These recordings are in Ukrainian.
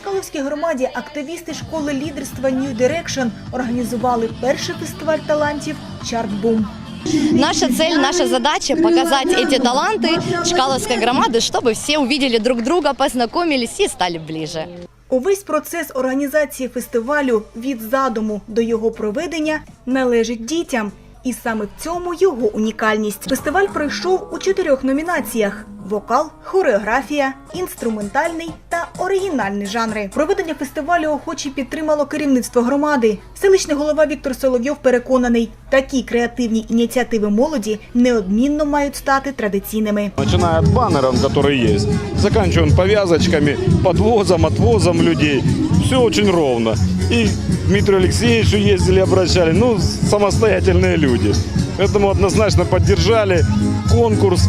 Чкаловській громаді активісти школи лідерства New Direction організували перший фестиваль талантів Чартбум. Наша цель, наша задача показать эти таланты Чкаловской громады, чтобы все увидели друг друга, познакомились и стали ближе. Увесь процес організації фестивалю від задуму до його проведення належить дітям. І саме в цьому його унікальність. Фестиваль пройшов у чотирьох номінаціях: вокал, хореографія, інструментальний та оригінальний жанри. Проведення фестивалю охоче підтримало керівництво громади. Селищний голова Віктор Соловйов переконаний, такі креативні ініціативи молоді неодмінно мають стати традиційними. Начиная от баннеров, которые есть, заканчивая повязочками, подвозом, отвозом людей. Все очень ровно. И к Дмитрию Алексеевичу ездили, обращали. Ну, самостоятельные люди. Поэтому однозначно поддержали конкурс.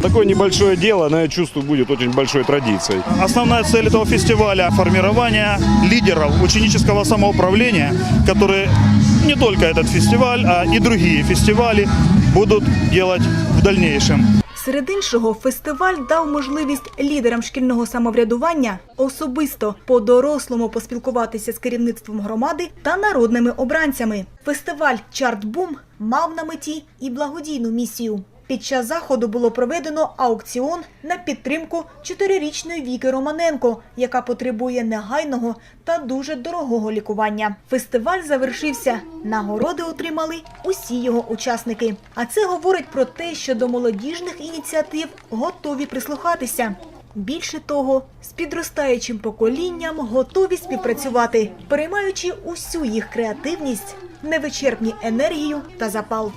Такое небольшое дело, но я чувствую, будет очень большой традицией. Основная цель этого фестиваля – формирование лидеров ученического самоуправления, которые не только этот фестиваль, а и другие фестивали будут делать в дальнейшем. Серед іншого, фестиваль дав можливість лідерам шкільного самоврядування особисто по-дорослому поспілкуватися з керівництвом громади та народними обранцями. Фестиваль Чартбум мав на меті і благодійну місію. Під час заходу було проведено аукціон на підтримку чотирирічної Віки Романенко, яка потребує негайного та дуже дорогого лікування. Фестиваль завершився. Нагороди отримали усі його учасники. А це говорить про те, що до молодіжних ініціатив готові прислухатися. Більше того, з підростаючим поколінням готові співпрацювати, переймаючи усю їх креативність, невичерпні енергію та запал.